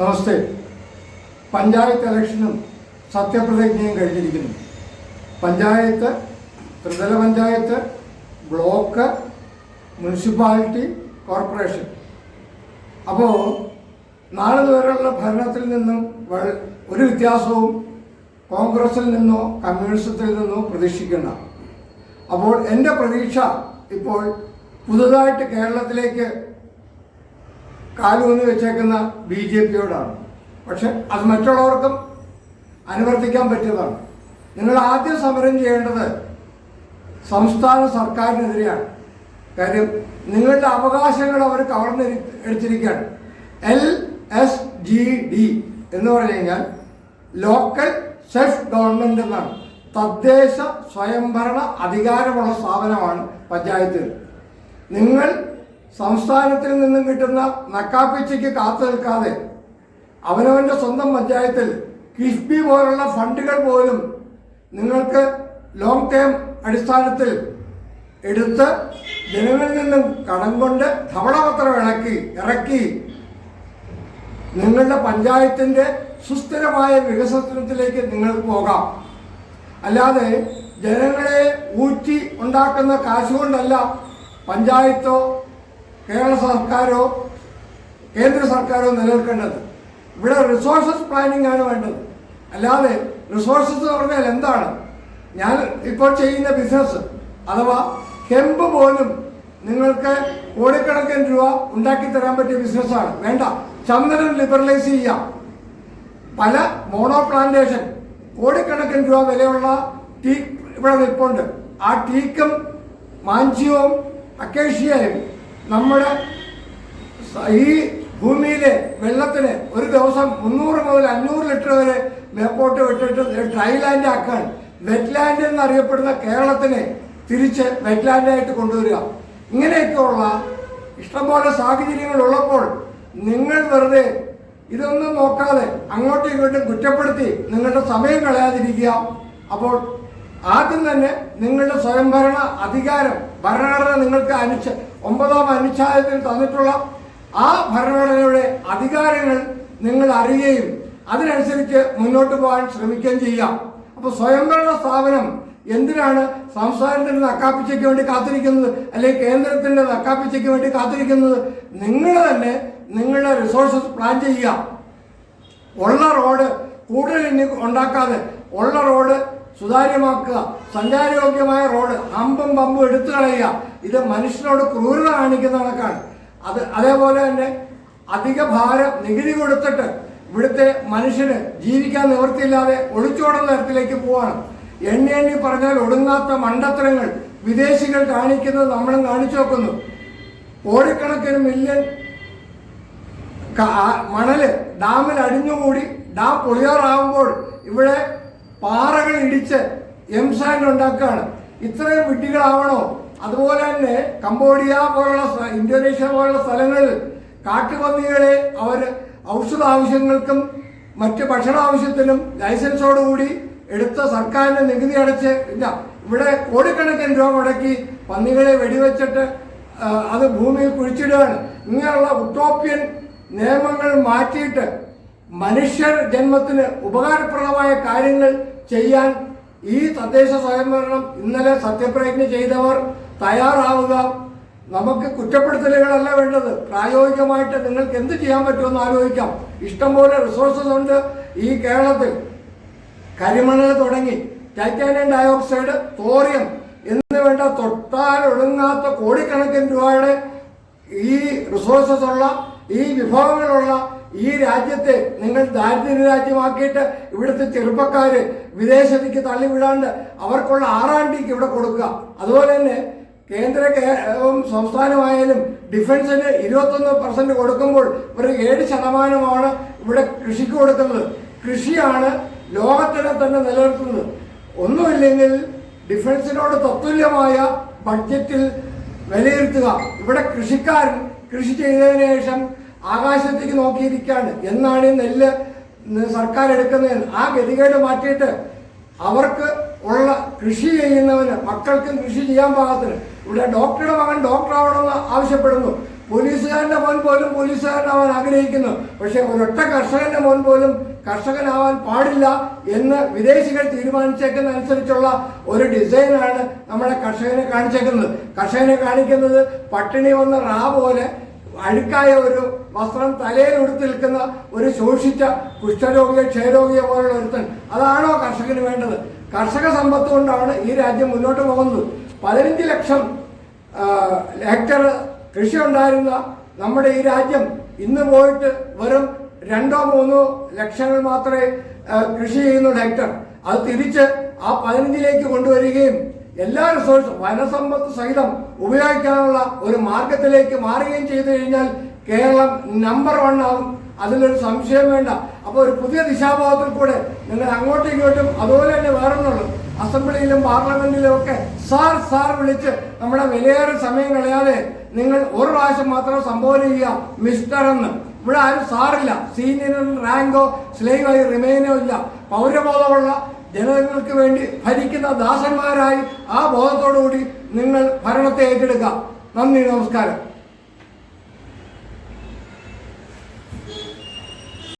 നമസ്തേ പഞ്ചായത്ത് ഇലക്ഷനും സത്യപ്രതിജ്ഞയും കഴിഞ്ഞിരിക്കുന്നു. പഞ്ചായത്ത് ത്രിതല panchayat block municipality corporation. അപ്പോൾ നാളെ വരെയുള്ള ഭരണത്തിൽ നിന്നും ഒരു വ്യത്യാസവും കോൺഗ്രസിൽ നിന്നോ കമ്മ്യൂണിസത്തിൽ നിന്നോ പ്രതീക്ഷിക്കേണ്ട. അപ്പോൾ എന്റെ പ്രതീക്ഷ ഇപ്പോൾ പുതുതായിട്ട് കേരളത്തിലേക്ക് കാലൂന്നി വെച്ചേക്കുന്ന ബി ജെ പിയോടാണ്. പക്ഷെ അത് മറ്റുള്ളവർക്കും അനുവർത്തിക്കാൻ പറ്റിയതാണ്. നിങ്ങൾ ആദ്യം സമരം ചെയ്യേണ്ടത് സംസ്ഥാന സർക്കാരിനെതിരെയാണ്. കാര്യം നിങ്ങളുടെ അവകാശങ്ങൾ അവർ കവർന്ന് എടുത്തിരിക്കുകയാണ്. എൽ എസ് ജി ഡി എന്ന് പറഞ്ഞു കഴിഞ്ഞാൽ ലോക്കൽ സെൽഫ് ഗവൺമെന്റ് എന്നാണ്. തദ്ദേശ സ്വയംഭരണ അധികാരമുള്ള സ്ഥാപനമാണ് പഞ്ചായത്തുകൾ. നിങ്ങൾ സംസ്ഥാനത്തിൽ നിന്നും കിട്ടുന്ന നക്കാപ്പിച്ചയ്ക്ക് കാത്തു നിൽക്കാതെ അവനവന്റെ സ്വന്തം പഞ്ചായത്തിൽ കിഫ്ബി പോലുള്ള ഫണ്ടുകൾ പോലും നിങ്ങൾക്ക് ലോങ് ടേം അടിസ്ഥാനത്തിൽ എടുത്ത് ജനങ്ങളിൽ നിന്നും കടം കൊണ്ട് ധവളപത്രം ഇളക്കി ഇറക്കി നിങ്ങളുടെ പഞ്ചായത്തിന്റെ സുസ്ഥിരമായ വികസനത്തിലേക്ക് നിങ്ങൾക്ക് പോകാം. അല്ലാതെ ജനങ്ങളെ ഊറ്റി ഉണ്ടാക്കുന്ന കാശുകൊണ്ടല്ല പഞ്ചായത്തോ കേരള സർക്കാരോ കേന്ദ്ര സർക്കാരോ നിലനിൽക്കേണ്ടത്. ഇവിടെ റിസോഴ്സസ് പ്ലാനിംഗ് ആണ് വേണ്ടത്. അല്ലാതെ റിസോഴ്സസ് എന്ന് പറഞ്ഞാൽ എന്താണ്? ഞാൻ ഇപ്പോൾ ചെയ്യുന്ന ബിസിനസ് അഥവാ ഹെമ്പ് പോലും നിങ്ങൾക്ക് കോടിക്കണക്കിന് രൂപ ഉണ്ടാക്കി തരാൻ പറ്റിയ ബിസിനസ്സാണ് വേണ്ട. ചന്ദനം ലിബറലൈസ് ചെയ്യാം പല മോണോ പ്ലാന്റേഷൻ കോടിക്കണക്കിന് രൂപ വിലയുള്ള ടീ ഇവിടെ നിൽപ്പുണ്ട്. ആ ടീക്കും മാഞ്ചിയവും അക്കേഷ്യയും നമ്മുടെ ഈ ഭൂമിയിലെ വെള്ളത്തിന് ഒരു ദിവസം മുന്നൂറ് മുതൽ അഞ്ഞൂറ് ലിറ്റർ വരെ മേപ്പോട്ട് വിട്ടിട്ട് ഡ്രൈ ലാൻഡ് ആക്കാൻ വെറ്റ്ലാൻഡ് എന്നറിയപ്പെടുന്ന കേരളത്തിനെ തിരിച്ച് വെറ്റ്ലാൻഡായിട്ട് കൊണ്ടുവരിക. ഇങ്ങനെയൊക്കെയുള്ള ഇഷ്ടംപോലെ സാഹചര്യങ്ങൾ ഉള്ളപ്പോൾ നിങ്ങൾ വെറുതെ ഇതൊന്നും നോക്കാതെ അങ്ങോട്ടും ഇങ്ങോട്ടും കുറ്റപ്പെടുത്തി നിങ്ങളുടെ സമയം കളയാതിരിക്കുക. അപ്പോൾ ആദ്യം തന്നെ നിങ്ങളുടെ സ്വയംഭരണ അധികാരം ഭരണഘടന നിങ്ങൾക്ക് അനുച്ഛ ഒമ്പതാം അനുച്ഛേദത്തിൽ തന്നിട്ടുള്ള ആ ഭരണഘടനയുടെ അധികാരങ്ങൾ നിങ്ങൾ അറിയുകയും അതിനനുസരിച്ച് മുന്നോട്ട് പോകാൻ ശ്രമിക്കുകയും ചെയ്യാം അപ്പോൾ സ്വയംഭരണ സ്ഥാപനം എന്തിനാണ് സംസ്ഥാനത്തിന്റെ നക്കാപ്പിച്ചയ്ക്ക് വേണ്ടി കാത്തിരിക്കുന്നത്? അല്ലെങ്കിൽ കേന്ദ്രത്തിന്റെ നക്കാപ്പിച്ചയ്ക്ക് വേണ്ടി കാത്തിരിക്കുന്നത്? നിങ്ങൾ തന്നെ നിങ്ങളുടെ റിസോഴ്സസ് പ്ലാൻ ചെയ്യുക. ഉള്ള റോഡ് കൂടുതൽ ഉണ്ടാക്കാതെ ഉള്ള റോഡ് സുതാര്യമാക്കുക. സഞ്ചാരയോഗ്യമായ റോഡ് ഹമ്പും പമ്പും എടുത്തു കളയുക. ഇത് മനുഷ്യനോട് ക്രൂരത കാണിക്കുന്ന കണക്കാണ്. അത് അതേപോലെ തന്നെ അധിക ഭാരം നികുതി കൊടുത്തിട്ട് ഇവിടുത്തെ മനുഷ്യന് ജീവിക്കാൻ നിവൃത്തിയില്ലാതെ ഒളിച്ചോടുന്ന തരത്തിലേക്ക് പോവാണ്. എണ്ണി എണ്ണി പറഞ്ഞാൽ ഒടുങ്ങാത്ത മണ്ടത്തരങ്ങൾ വിദേശികൾ കാണിക്കുന്നത് നമ്മളും കാണിച്ചു നോക്കുന്നു കോടിക്കണക്കിന് മില്യൺ മണൽ ഡാമിൽ അടിഞ്ഞുകൂടി ഡാം പൊളിയാറാകുമ്പോൾ ഇവിടെ പാറകൾ ഇടിച്ച് എംസാൻഡ് ഉണ്ടാക്കുകയാണ്. ഇത്രയും വിട്ടികളാവണോ അതുപോലെ തന്നെ കംബോഡിയ പോലുള്ള ഇന്തോനേഷ്യ പോലുള്ള സ്ഥലങ്ങളിൽ കാട്ടുപന്നികളെ അവർ ഔഷധ ആവശ്യങ്ങൾക്കും മറ്റ് ഭക്ഷണ ആവശ്യത്തിനും ലൈസൻസോടുകൂടി എടുത്ത സർക്കാരിന് നികുതി അടച്ച് ഇല്ല ഇവിടെ കോടിക്കണക്കിന് രൂപ മുടക്കി പന്നികളെ വെടിവെച്ചിട്ട് അത് ഭൂമിയിൽ കുഴിച്ചിടുകയാണ്. ഇങ്ങനെയുള്ള ഉട്ടോപ്യൻ നിയമങ്ങൾ മാറ്റിയിട്ട് മനുഷ്യർ ജന്മത്തിന് ഉപകാരപ്രദമായ കാര്യങ്ങൾ ചെയ്യാൻ ഈ തദ്ദേശ സ്വയംഭരണം ഇന്നലെ സത്യപ്രതിജ്ഞ ചെയ്തവർ തയ്യാറാവുക. നമുക്ക് കുറ്റപ്പെടുത്തലുകളല്ല വേണ്ടത്. പ്രായോഗികമായിട്ട് നിങ്ങൾക്ക് എന്ത് ചെയ്യാൻ പറ്റുമെന്ന് ആലോചിക്കാം. ഇഷ്ടംപോലെ റിസോഴ്സസ് ഉണ്ട് ഈ കേരളത്തിൽ. കരിമണൽ തുടങ്ങി. ടൈറ്റാനിയം ഡയോക്സൈഡ് തോറിയം എന്ന് വേണ്ട തൊട്ടാൽ ഒടുങ്ങാത്ത കോടിക്കണക്കിന് രൂപയുടെ ഈ റിസോഴ്സസ് ഉള്ള ഈ വിഭവങ്ങളുള്ള ഈ രാജ്യത്തെ നിങ്ങൾ ദാരിദ്ര്യ രാജ്യമാക്കിയിട്ട് ഇവിടുത്തെ ചെറുപ്പക്കാര് വിദേശത്തേക്ക് തള്ളിവിടാണ്ട് അവർക്കുള്ള ആറാണ്ടിക്ക് ഇവിടെ കൊടുക്കുക. അതുപോലെ തന്നെ കേന്ദ്ര സംസ്ഥാനമായാലും ഡിഫൻസിന് ഇരുപത്തൊന്ന് പെർസെന്റ് കൊടുക്കുമ്പോൾ ഒരു ഏഴ് ശതമാനമാണ് ഇവിടെ കൃഷിക്ക് കൊടുക്കുന്നത്. കൃഷിയാണ് ലോകത്തിനെ തന്നെ നിലനിർത്തുന്നത്. ഒന്നുമില്ലെങ്കിൽ ഡിഫൻസിനോട് തത്തുല്യമായ ബഡ്ജറ്റിൽ വിലയിരുത്തുക. ഇവിടെ കൃഷിക്കാരൻ കൃഷി ചെയ്തതിനു ശേഷം ആകാശത്തേക്ക് നോക്കിയിരിക്കാണ് എന്നാണ് ഈ നെല്ല് സർക്കാർ എടുക്കുന്നതെന്ന്. ആ ഗതികേട് മാറ്റിയിട്ട് അവർക്ക് ഉള്ള കൃഷി ചെയ്യുന്നവന് മക്കൾക്കും കൃഷി ചെയ്യാൻ പാകത്തിന് ഇവിടെ ഡോക്ടറുടെ മകൻ ഡോക്ടർ ആവണമെന്ന് ആവശ്യപ്പെടുന്നു. പോലീസുകാരന്റെ മോൻ പോലും പോലീസുകാരനാവാൻ ആഗ്രഹിക്കുന്നു. പക്ഷെ ഒരൊറ്റ കർഷകന്റെ മോൻ പോലും കർഷകനാവാൻ പാടില്ല എന്ന് വിദേശികൾ തീരുമാനിച്ചേക്കുന്ന അനുസരിച്ചുള്ള ഒരു ഡിസൈനാണ് നമ്മുടെ കർഷകനെ കാണിച്ചേക്കുന്നത്. കർഷകനെ കാണിക്കുന്നത് പട്ടിണി വന്ന റാ പോലെ അഴുക്കായ ഒരു വസ്ത്രം തലയിൽ ഉടുത്ത് നിൽക്കുന്ന ഒരു ശോഷിച്ച കുഷ്ഠരോഗിയോ ക്ഷയരോഗിയോ പോലുള്ള ഒരുത്തൻ. അതാണോ കർഷകന് വേണ്ടത്? കർഷക സമ്പത്ത് കൊണ്ടാണ് ഈ രാജ്യം മുന്നോട്ട് പോകുന്നത്. പതിനഞ്ച് ലക്ഷം ഹെക്ടർ കൃഷി ഉണ്ടായിരുന്ന നമ്മുടെ ഈ രാജ്യം ഇന്ന് പോയിട്ട് വെറും രണ്ടോ മൂന്നോ ലക്ഷങ്ങൾ മാത്രമേ കൃഷി ചെയ്യുന്നുള്ളൂ ഹെക്ടർ. അത് തിരിച്ച് ആ പതിനഞ്ചിലേക്ക് കൊണ്ടുവരികയും എല്ലാ റിസോഴ്സും വനസമ്പത്ത് സഹിതം ഉപയോഗിക്കാനുള്ള ഒരു മാർഗത്തിലേക്ക് മാറുകയും ചെയ്തു കഴിഞ്ഞാൽ കേരളം നമ്പർ വൺ ആവും. അതിലൊരു സംശയം വേണ്ട. അപ്പോൾ ഒരു പുതിയ ദിശാബോധത്തിൽ കൂടെ നിങ്ങൾ അങ്ങോട്ടും ഇങ്ങോട്ടും അതുപോലെ തന്നെ വേറൊന്നുള്ളൂ അസംബ്ലിയിലും പാർലമെന്റിലും ഒക്കെ സാർ സാർ വിളിച്ച് നമ്മുടെ വിലയേറെ സമയം കളയാതെ നിങ്ങൾ ഒരു പ്രാവശ്യം മാത്രം സംബോധന ചെയ്യുക മിസ്റ്റർ എന്ന്. ഇവിടെ ആരും സാറില്ല. സീനിയർ റാങ്കോ സ്ലേവായി റിമൈനോ ഇല്ല. പൗരബോധമുള്ള ജനങ്ങൾക്ക് വേണ്ടി ഭരിക്കുന്ന ദാസന്മാരായി ആ ബോധത്തോടുകൂടി നിങ്ങൾ ഭരണത്തെ ഏറ്റെടുക്കാം. നന്ദി നമസ്കാരം.